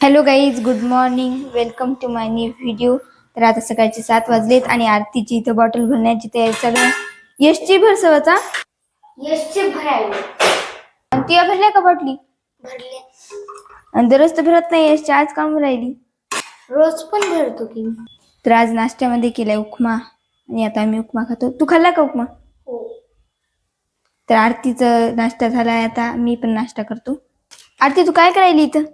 Hello guys good morning welcome to my new video तर आता सकाळचे सात वाजलेत आणि आरतीची इथं बॉटल भरण्याची तयारी चालू आहे. यशची भर सवाचा यशचे भरायले आणि ती भरल्या का बॉटली भरले. आणि दररोज तर भरत नाही यशची आज काम राहिली. रोज पण भरतो की. मी. तर आज नाश्त्यामध्ये केलाय उपमा. आणि आता आम्ही उपमा खातो. तू खाल्ला का उपमा? हो. तर आरतीचं नाश्ता झालाय आता. मी पण नाश्ता करतो. आरती तू काय करायली इथं?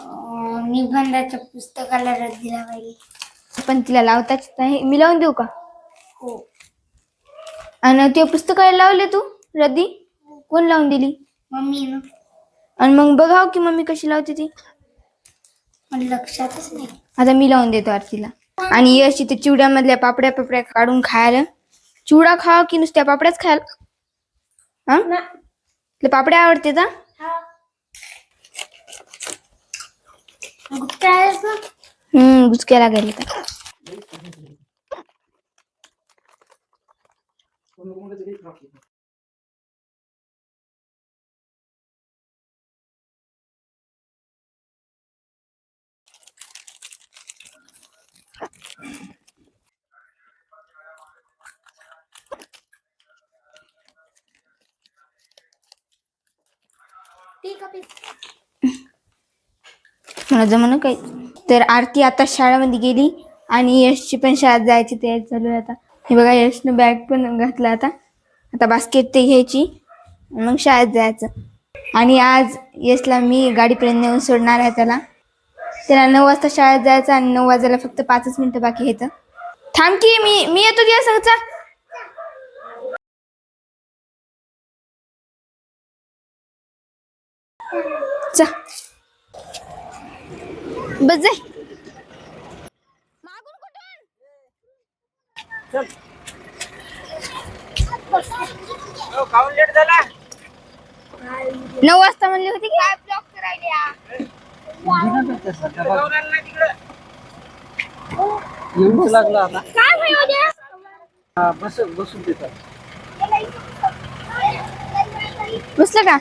निबंधाच्या पुस्तकाला रद्द दिला पाहिजे पण तिला लावताच नाही. मी लावून देऊ का? हो. आणि ते पुस्तकाला लावले तू रद्दी कोण लावून दिली? मम्मी ना. आणि मग बघाव की मम्मी कशी लावते ती. मला लक्षातच नाही. आता मी लावून देतो आरतीला. आणि यश इथे चिवड्यामधल्या पापड्या पापड्या काढून खायला. चिवडा खावा की नुसत्या पापड्याच खायला? हा? तुला पापड्या आवडते का आहेस ना हम्म बुचक्या लागेल का ठीक आहे. मला जमणं काही. तर आरती आता शाळेमध्ये गेली आणि यशची पण शाळेत जायची तयारी चालू आहे आता. हे बघा यशनं बॅग पण घातला आता. आता बास्केट ते घ्यायची. मग शाळेत जायचं. आणि आज यशला मी गाडीपर्यंत नेऊन सोडणार आहे त्याला. त्याला नऊ वाजता शाळेत जायचं आणि नऊ वाजायला फक्त पाचच मिनिटं बाकी घ्यायचं थांब की मी मी येतो तुझ्या संगचा चा बस जाय. मागून कुठून? नऊ वाजता म्हणली होती की? ब्लॉक करायला? येऊच लागला आता. काय होईल उद्या हा, बस बसून देतात बसलं का?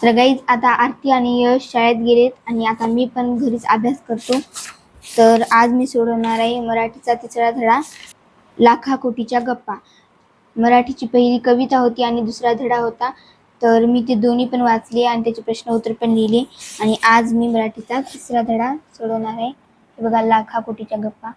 तर गाईज आता आरती आणि यश शाळेत गेलेत आणि आता मी पण घरीच अभ्यास करतो. तर आज मी सोडवणार आहे मराठीचा तिसरा धडा लाखा कोटीच्या गप्पा. मराठीची पहिली कविता होती आणि दुसरा धडा होता. तर मी ते दोन्ही पण वाचले आणि त्याचे प्रश्न उत्तर पण लिहिले. आणि आज मी मराठीचा तिसरा धडा सोडवणार आहे. हे बघा लाखा कोटीच्या गप्पा.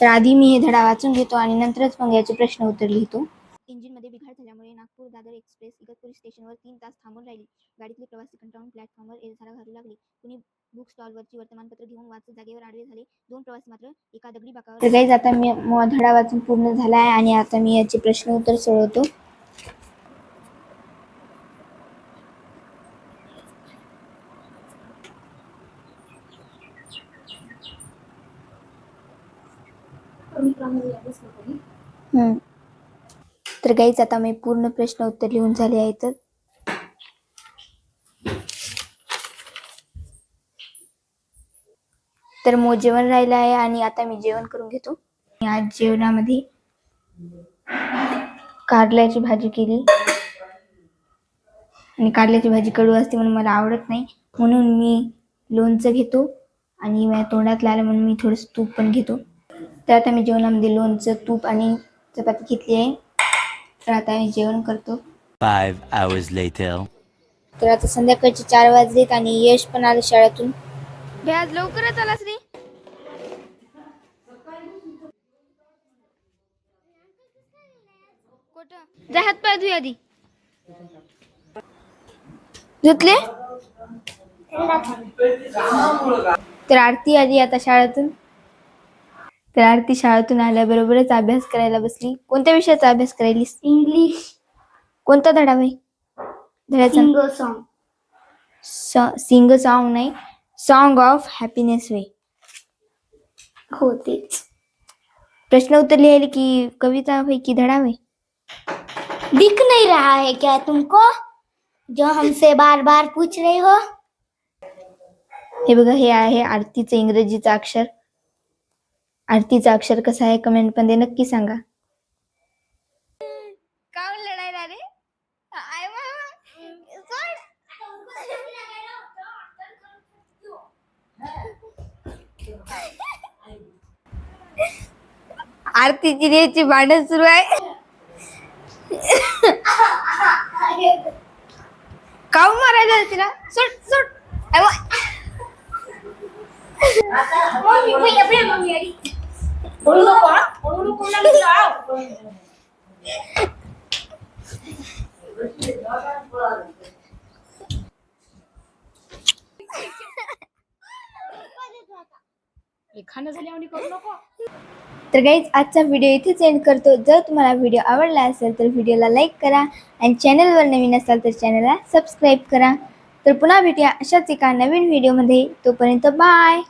तर आधी मी हे धडा वाचून घेतो आणि नंतरच मग याचे प्रश्न उत्तर लिहितो. इंजिनमध्ये बिघाड झाल्यामुळे नागपूर दादर एक्सप्रेस इगतपुरी स्टेशनवर तीन तास थांबून राहिली. गाडीतले प्रवासी कंटाळून प्लॅटफॉर्मवर एरझारा घालू लागले. कुणी बुक स्टॉलवरची वर्तमानपत्र घेऊन वाचत जागेवर आडवे झाले. दोन प्रवासी मात्र एका दगडी बाकावर तर काहीच आता मी म- धडा वाचून पूर्ण झाला आहे आणि आता मी याचे प्रश्न उत्तर सोडवतो. हम्म. तर काहीच आता मी पूर्ण प्रश्न उत्तर लिहून झाले आहेत. तर मग जेवण राहिलं आहे आणि आता मी जेवण करून घेतो. आज जेवणामध्ये कारल्याची भाजी केली. आणि कारल्याची भाजी कडू असते म्हणून मला आवडत नाही. म्हणून मी लोणचं घेतो आणि माझ्या तोंडात लागलं म्हणून मी थोडंसं तूप पण घेतो. तर आता मी जेवणामध्ये लोणचं तूप आणि चपाती घेतली आहे. तर आता मी जेवण करतो. Five hours later. तर आता संध्याकाळचे चार वाजलेत आणि यश पण आलं शाळेतून. बे आज लवकरच आलास रे. कुठं? जा हात पाय धुय आधी. धुतले? तर आरती आली आता शाळेतून. तर आरती शाळेतून आल्याबरोबरच अभ्यास करायला बसली. कोणत्या विषयाचा अभ्यास करायलीस? इंग्लिश. कोणता धडा बाई? धड्याचा? Single song. सिंग सॉन्ग नाही सॉन्ग ऑफ हॅपीनेस वे. हो तेच. प्रश्न उत्तर लिहायला की कविता होय की धडा होय दिख नहीं रहा है क्या तुमको जो हमसे बार बार पूछ रहे हो? हे बघा हे आहे आरतीचं इंग्रजीचं अक्षर. आरतीचा अक्षर कसा आहे कमेंटमध्ये नक्की सांगा का लढायला रे आरतीची द्यायची भांडण सुरू आहे काऊ मारायचं तिला सुट सुट आय मा- मम्मी, मम्मी आली. तर गाईज आजचा व्हिडिओ इथेच एंड करतो. जर तुम्हाला व्हिडिओ आवडला असेल तर व्हिडिओला लाईक करा आणि चॅनलवर नवीन असाल तर चॅनलला सबस्क्राईब करा. तर पुन्हा भेटूया अशाच एका नवीन व्हिडिओमध्ये तोपर्यंत बाय